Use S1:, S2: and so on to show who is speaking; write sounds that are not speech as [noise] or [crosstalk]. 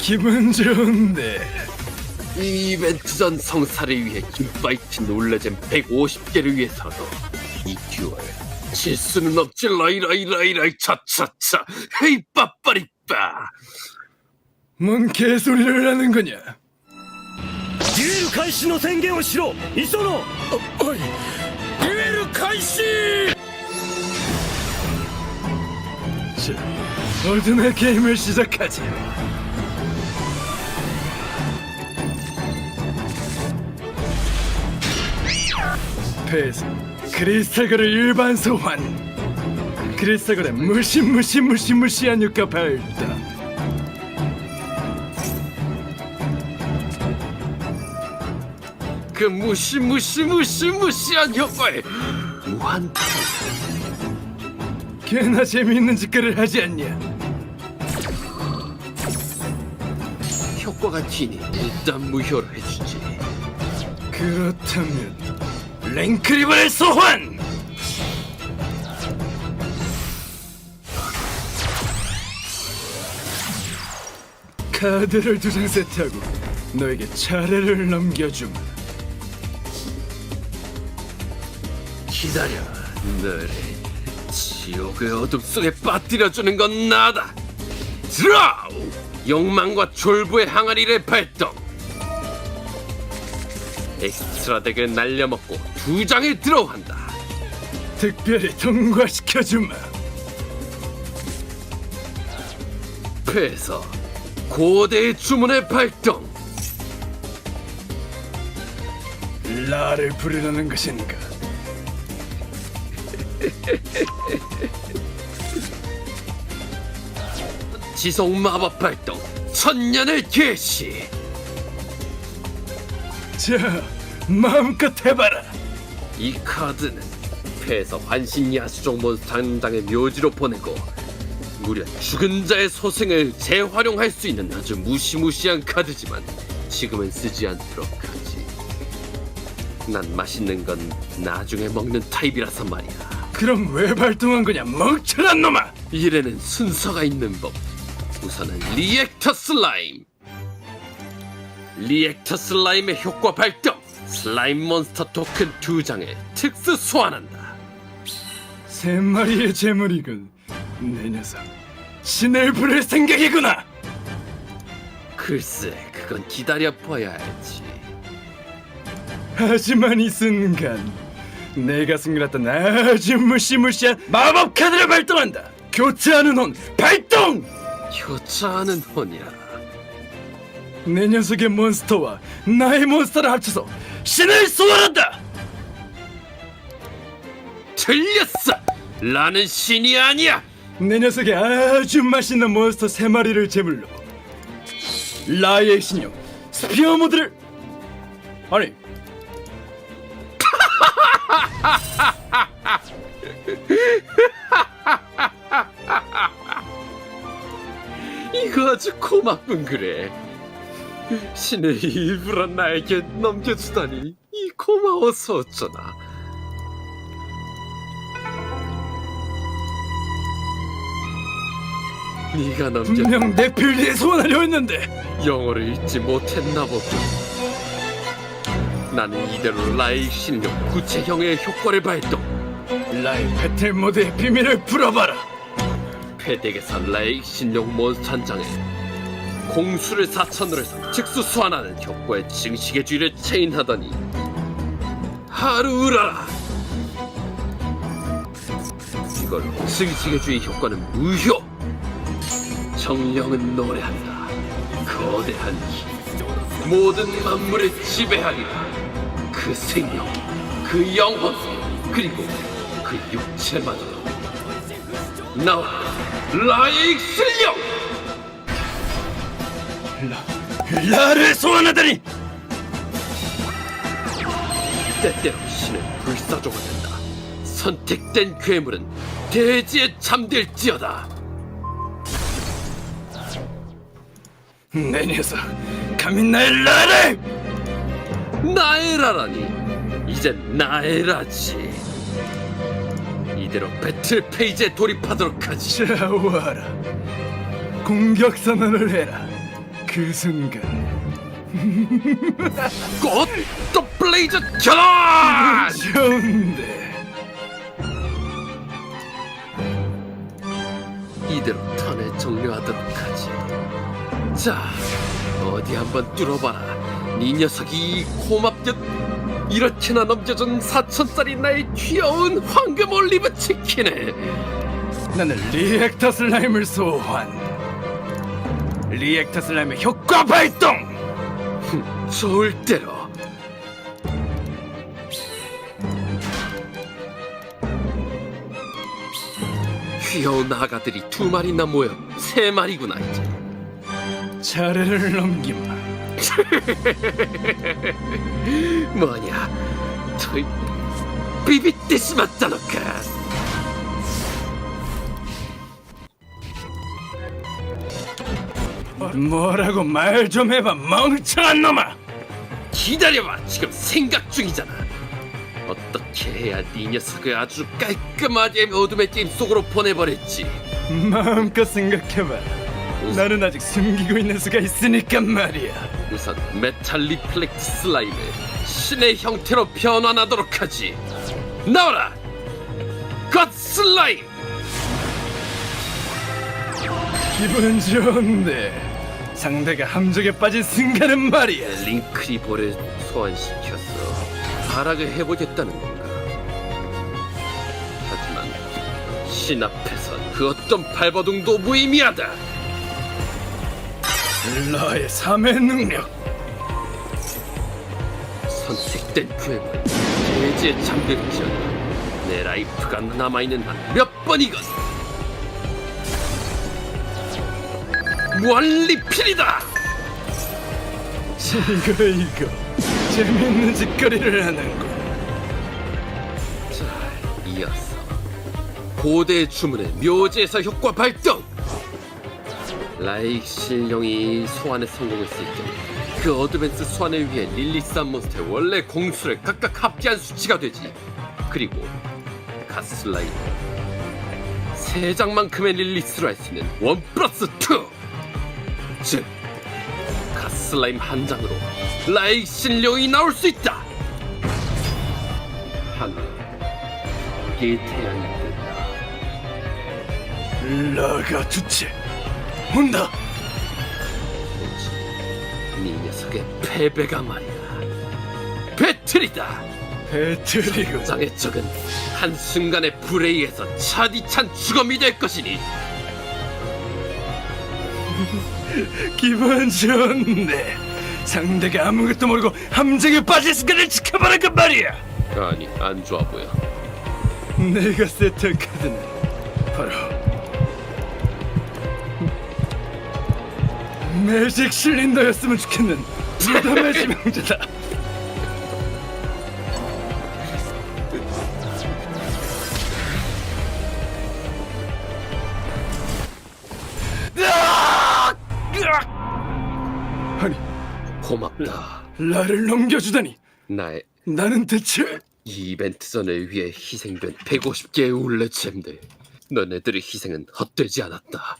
S1: 기분 좋은데
S2: 이 이벤트 전 성사를 위해 김파이트 놀래잼 150개를 위해서도 이 듀얼 질 수는 없지 라이라이라이라이 차차차 헤이 빠빠리빠
S1: 뭔 개소리를 하는 거냐
S3: デュエル開始の宣言をしろ磯野
S1: 어이 듀엘開始 자 어둠의 게임을 시작하지 패스 크리스탈거를 일반 소환 크리스탈거의 무시무시무시무시한 효과 발동
S2: 그 무시무시무시무시한 효과에 무한
S1: 꽤나 재미있는 짓거리를 하지 않냐?
S2: 효과가 튀니 일단 무효로 해주지.
S1: 그렇다면 랭크리버의 소환! 카드를 두 장 세트하고 너에게 차례를 넘겨주마
S2: 기다려. 너를 지옥의 어둠 속에 빠뜨려주는 건 나다. 드라우 욕망과 졸부의 항아리를 발동 엑스트라 덱을 날려먹고 두 장을 들어한다.
S1: 특별히 통과시켜주마.
S2: 패에서 고대의 주문의 발동.
S1: 나를 부르려는 것인가?
S2: 지속 마법 발동 천년의 계시
S1: 자 마음껏 해봐라
S2: 이 카드는 패에서 환신 야 수종 몬스터 한 장의 묘지로 보내고 무려 죽은 자의 소생을 재활용할 수 있는 아주 무시무시한 카드지만 지금은 쓰지 않도록 하지. 난 맛있는 건 나중에 먹는 타입이라서 말이야.
S1: 그럼 왜 발동한 거냐 멍청한 놈아
S2: 이래는 순서가 있는 법. 우선은 리액터 슬라임. 리액터 슬라임의 효과 발동. 슬라임 몬스터 토큰 두 장을 특수 소환한다.
S1: 세 마리의 재물이군. 내 녀석 신을 부를 생각이구나.
S2: 글쎄, 그건 기다려 봐야 알지.
S1: 하지만 이 순간 내가 숨겨놨던 아주 무시무시한 마법 카드를 발동한다. 교체하는 혼 발동.
S2: 효차하는 혼이야.
S1: 내 녀석의 몬스터와 나의 몬스터를 합쳐서 신을 소환한다.
S2: 틀렸어. 나는 신이 아니야.
S1: 내 녀석의 아주 맛있는 몬스터 세 마리를 제물로 라이의 신용 스피어 모드를 아니 [laughs]
S2: 이거 아주 고맙군 그래. 신의 일부러 나에게 넘겨주다니 이 고마워서 어쩌나. 네가 넘겨
S1: 분명 내 필리에 소환하려 했는데
S2: 영어를 읽지 못했나 보군. 나는 이대로 라이 신용 구체형의 효과를 발동.
S1: 라이 배틀 모드의 비밀을 풀어봐라
S2: 패덱에서 라이 신용 몬스터 한 장에 공수를 4천으로 해서 즉수 소환하는 효과의 증식의 주의를 체인하더니 하루 으라라. 이걸로 증식의 주의 효과는 무효. 정령은 노래한다. 거대한 힘. 모든 만물을 지배하리라. 그 생명 그 영혼 그리고 그 육체마저도 나와 라이익 실력
S1: 라를 소환하다니!
S2: 때때로 신은 불사조가 된다. 선택된 괴물은 대지에 잠들지어다.
S1: 내 녀석 감히 나의 라를
S2: 나에라라니. 이젠 나에라지. 이대로 배틀 페이지에 돌입하도록 하지.
S1: 자 와라. 공격 선언을 해라 그 순간
S2: 꽃더 블레이즈 견원!
S1: 좋은데
S2: 이대로 턴에 정리하도록 하지. 자, 어디 한번 뚫어봐라. 네 녀석이 이 고맙듯 이렇게나 넘겨준 사천짜리 나의 귀여운 황금 올리브 치킨을
S1: 나는 리액터 슬라임을 소환 리액터 슬라임의 효과 발동
S2: 좋을 대로. 귀여운 아가들이 두 마리나 모여 세 마리구나 이제.
S1: 차례를 넘기마 [laughs]
S2: 뭐냐? 맞다 너까.
S1: 뭐라고 말 좀 해봐 멍청한 놈아!
S2: 기다려봐 지금 생각 중이잖아. 어떻게 해야 네 녀석을 아주 깔끔하게 어둠의 게임 속으로 보내버릴지.
S1: 마음껏 생각해봐. 나는 아직 숨기고 있는 수가 있으니까 말이야.
S2: 우선 메탈 리플렉트 슬라임을 신의 형태로 변환하도록 하지. 나와라! 갓 슬라임!
S1: 기분 좋은데 상대가 함정에 빠진 순간은 말이야.
S2: 링크리볼을 소환시켜서 발악을 해보겠다는 건가? 하지만 신 앞에선 그 어떤 발버둥도 무의미하다.
S1: 너의 삼의 능력.
S2: 선택된 구해물 대지에 잠들지어다 내 라이프가 남아있는 한 몇 번이건 무한리필이다.
S1: 이거 이거. 재밌는 짓거리를 하는군
S2: 자 이어서 고대 주문의 묘지에서 효과 발동! 라익 신령이 소환에 성공했을 경우 그 어드밴스 소환을 위해 릴리스한 몬스터의 원래 공수를 각각 합계한 수치가 되지. 그리고 가스라인 세 장만큼의 릴리스로 할 수 있는 원 플러스 투! 즉 가스라임 한 장으로 라익 신령이 나올 수 있다. 하나 이게 태양이 뜬다.
S1: 라가 주체 온다.
S2: 네 녀석의 패배가 말이야. 배틀이다.
S1: 배틀이고
S2: 장의 적은 한순간의 불에 의해서 차디찬 죽음이 될 것이니 [laughs]
S1: 기분 좋은데 상대가 아무것도 모르고 함정에 빠질 순간을 지켜보라그 말이야.
S2: 아니 안 좋아 보여.
S1: 내가 세트할 카드는 바로 매직 실린더였으면 좋겠는 무덤의 [laughs] 지명자다 아니
S2: 고맙다.
S1: 나를 넘겨주다니.
S2: 나의
S1: 나는 대체
S2: 이 이벤트전을 위해 희생된 150개의 울레챔들. 너네들의 희생은 헛되지 않았다